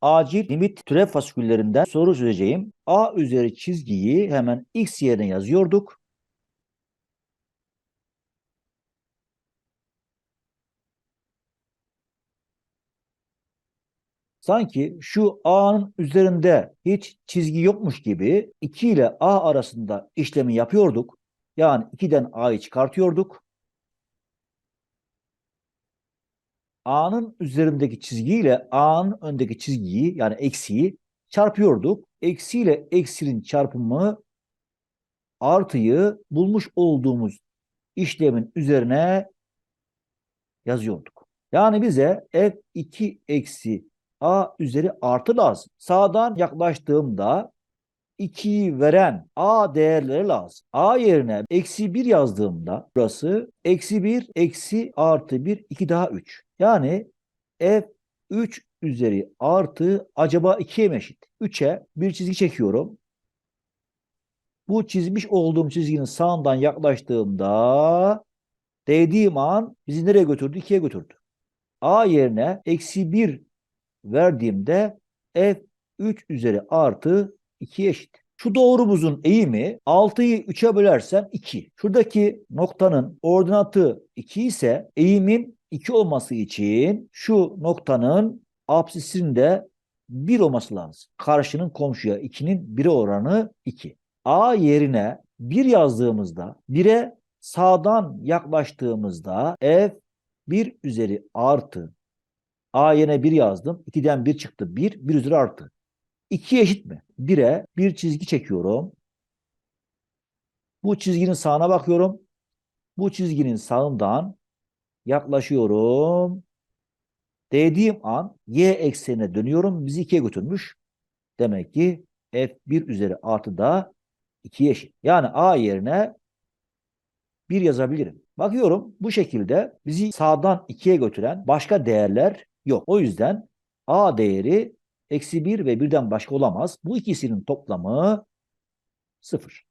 acil limit türev fasiküllerinden soru çözeceğim. A üzeri çizgiyi hemen x yerine yazıyorduk. Sanki şu A'nın üzerinde hiç çizgi yokmuş gibi 2 ile A arasında işlemi yapıyorduk. Yani 2'den A'yı çıkartıyorduk. A'nın üzerindeki çizgiyle A'nın öndeki çizgiyi yani eksiği çarpıyorduk. Eksi ile eksinin çarpımı artıyı bulmuş olduğumuz işlemin üzerine yazıyorduk. Yani bize f2 eksi a üzeri artı lazım. Sağdan yaklaştığımda 2'yi veren a değerleri lazım. a yerine eksi 1 yazdığımda burası eksi 1 eksi artı 1 2 daha 3. Yani f 3 üzeri artı acaba 2'ye mi eşit? 3'e bir çizgi çekiyorum. Bu çizmiş olduğum çizginin sağından yaklaştığımda değdiğim an bizi nereye götürdü? 2'ye götürdü. A yerine eksi 1 verdiğimde f 3 üzeri artı 2 eşit. Şu doğrumuzun eğimi 6'yı 3'e bölersem 2. Şuradaki noktanın ordinatı 2 ise eğimin 2 olması için şu noktanın apsisinin de 1 olması lazım. Karşının komşuya 2'nin 1'e oranı 2. A yerine 1 yazdığımızda 1'e sağdan yaklaştığımızda f 1 üzeri artı A yerine 1 yazdım. 2'den 1 çıktı. 1, 1 üzeri artı. 2 eşit mi? 1'e bir çizgi çekiyorum. Bu çizginin sağına bakıyorum. Bu çizginin sağından yaklaşıyorum. Değdiğim an y eksenine dönüyorum. Bizi 2'ye götürmüş. Demek ki f1 üzeri artı da 2'ye eşit. Yani a yerine 1 yazabilirim. Bakıyorum bu şekilde bizi sağdan 2'ye götüren başka değerler yok. O yüzden a değeri eksi 1 ve 1'den başka olamaz. Bu ikisinin toplamı 0.